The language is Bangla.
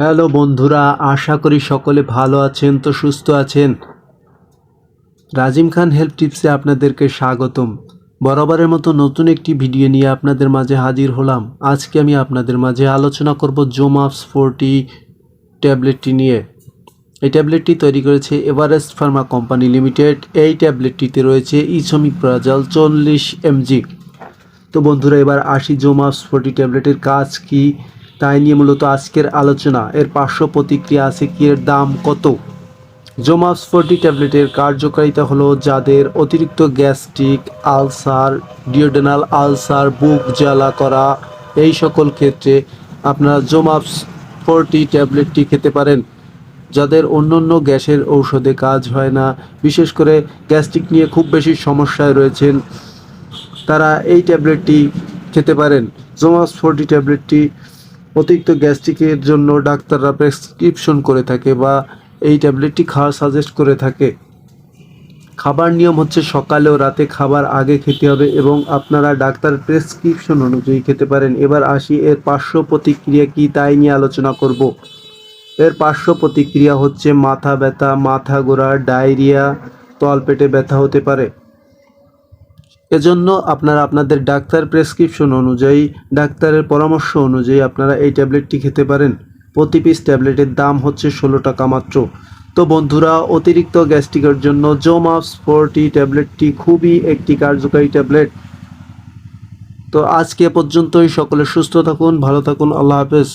হ্যালো বন্ধুরা, আশা করি সকলে ভালো আছেন তো সুস্থ আছেন। রাজিম খান হেল্প টিপসে আপনাদেরকে স্বাগতম। বরাবরের মতো নতুন একটি ভিডিও নিয়ে আপনাদের মাঝে হাজির হলাম। আজকে আমি আপনাদের মাঝে আলোচনা করব জোমাপস ফোরটি ট্যাবলেটটি নিয়ে। এই ট্যাবলেটটি তৈরি করেছে এভারেস্ট ফার্মা কোম্পানি লিমিটেড এই ট্যাবলেটটিতে রয়েছে ইসমিক প্রাজাল চল্লিশ এমজি তো বন্ধুরা, এবার আসি জোমাস ফোর্টি ট্যাবলেটের কাজ কি? তাই নিয়ে মূলত আজকের আলোচনা। এর পার্শ্ব প্রতিক্রিয়া আছে কি, এর দাম কত? জোমাস ফোর্টি ট্যাবলেটের কার্যকারিতা হলো যাদের অতিরিক্ত গ্যাস্ট্রিক আলসার, ডিওডেনাল আলসার, বুক জ্বালা করা, এই সকল ক্ষেত্রে আপনারা জোমাপস ফোরটি ট্যাবলেটটি খেতে পারেন। যাদের অন্য অন্য গ্যাসের ঔষধে কাজ হয় না, বিশেষ করে গ্যাস্ট্রিক নিয়ে খুব বেশি সমস্যায় রয়েছেন, তারা এই ট্যাবলেটটি খেতে পারেন। জোমাস ফোরটি ট্যাবলেটটি অতিরিক্ত গ্যাস্ট্রিকের জন্য ডাক্তাররা প্রেসক্রিপশন করে থাকে বা এই ট্যাবলেটটি খাওয়া সাজেস্ট করে থাকে। খাবার নিয়ম হচ্ছে সকালে ও রাতে খাবার আগে খেতে হবে এবং আপনারা ডাক্তার প্রেসক্রিপশন অনুযায়ী খেতে পারেন। এবার আসি, এর পার্শ্ব প্রতিক্রিয়া কি তাই নিয়ে আলোচনা করব। এর পার্শ্ব প্রতিক্রিয়া হচ্ছে মাথা ব্যথা, মাথা গোড়া, ডায়রিয়া, তলপেটে ব্যথা হতে পারে। এজন্য আপনারা আপনাদের ডাক্তার প্রেসক্রিপশন অনুযায়ী, ডাক্তারের পরামর্শ অনুযায়ী আপনারা এই ট্যাবলেটটি খেতে পারেন। প্রতি পিস ট্যাবলেটের দাম হচ্ছে ষোলো টাকা মাত্র। তো বন্ধুরা, অতিরিক্ত গ্যাস্ট্রিকের জন্য জোমাপস ফোরটি ট্যাবলেটটি খুবই একটি কার্যকারী ট্যাবলেট। তো আজকে পর্যন্তই, সকলে সুস্থ থাকুন, ভালো থাকুন, আল্লাহ হাফেজ।